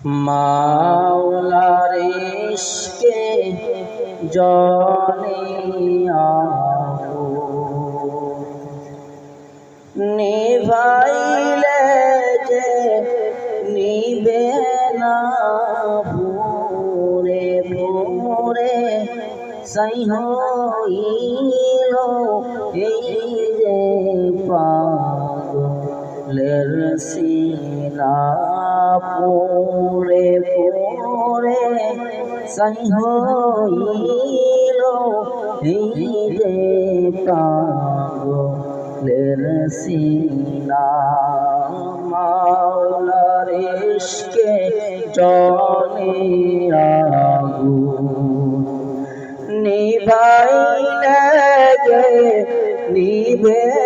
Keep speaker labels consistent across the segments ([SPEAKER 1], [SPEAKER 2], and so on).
[SPEAKER 1] মাওলার ইশকে জলে নিভাইলে যে নিবে না ভোরে ভোরে সাই হইল এই যে পাগলের সিনা পড়ে পড়ে সাই হইল এই পাগলের সিনা। ইশকে জলে আগুন নিভাইলে গে, নিবে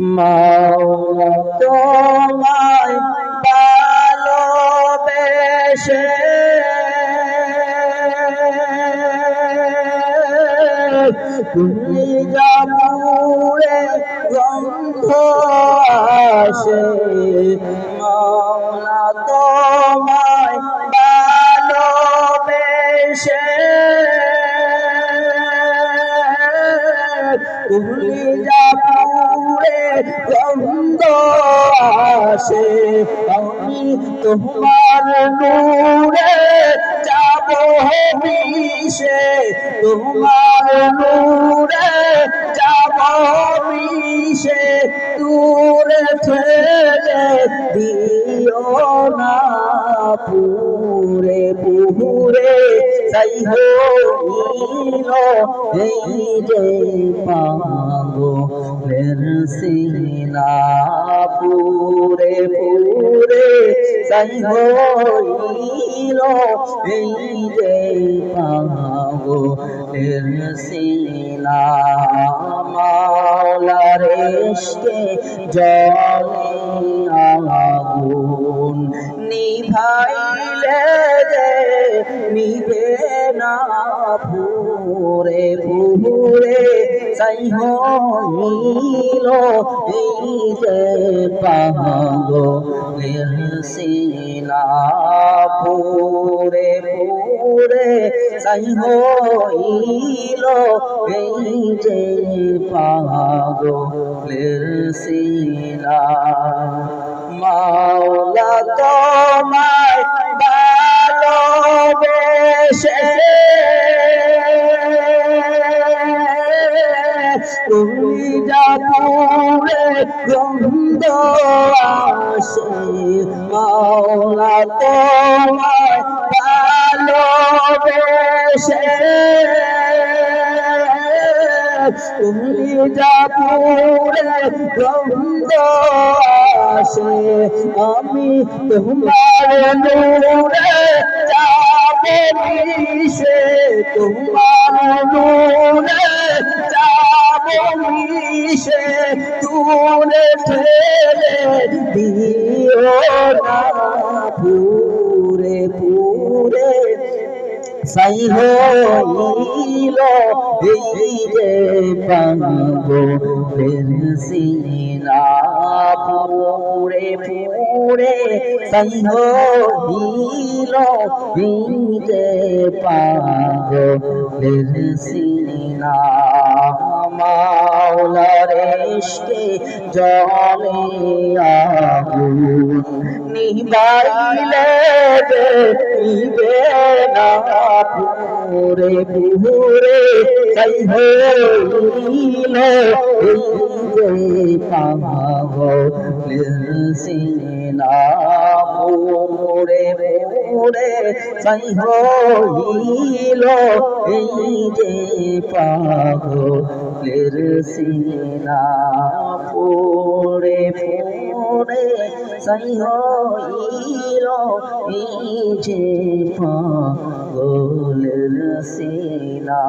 [SPEAKER 1] মাওলা তোমায় ভালোবেসে। তুমি জাপুরে গন্ধ আসে মাওলা তোমায় ভালোবেসে। তুমি আসে, আমি তোমার নূরে যাব মিশে তোমার নূরে যাব মিশে দূরে ঠেলে দিও না পুরে পুরে। সিনা পুরে পুরে হইল এই সিনা মাওলার ইশকে জলে আগুন নিভাইলে নিবে না পুরে পুরে সাই হইল এই যে পাগো সিনা পুরে পুরে সাই হইল এই যে পাগো সিনা মাওলা তোমায় গন্ধ আসে মাওলা তোমায় ভালোবেসে তুমি আসে আমি তোমার নূরে যাবে মিশে তোমার নূরে ঠেলে দিও না পুরে পুরে সাই হইল এই যে পাঙ্গো সিনা পুরে পুরে সাই হইল এই যে পাঙ্গো সিনা মাওলার ইশকে আগুন। নিবাইলে নিবে না পুরে পুরে সাই হইল এই যে পাগলের সিনা পুরে পুরে সাই হইল এই যে পাগলের সিনা পুরে পুরে সাই হইল এই যে পাগল सीना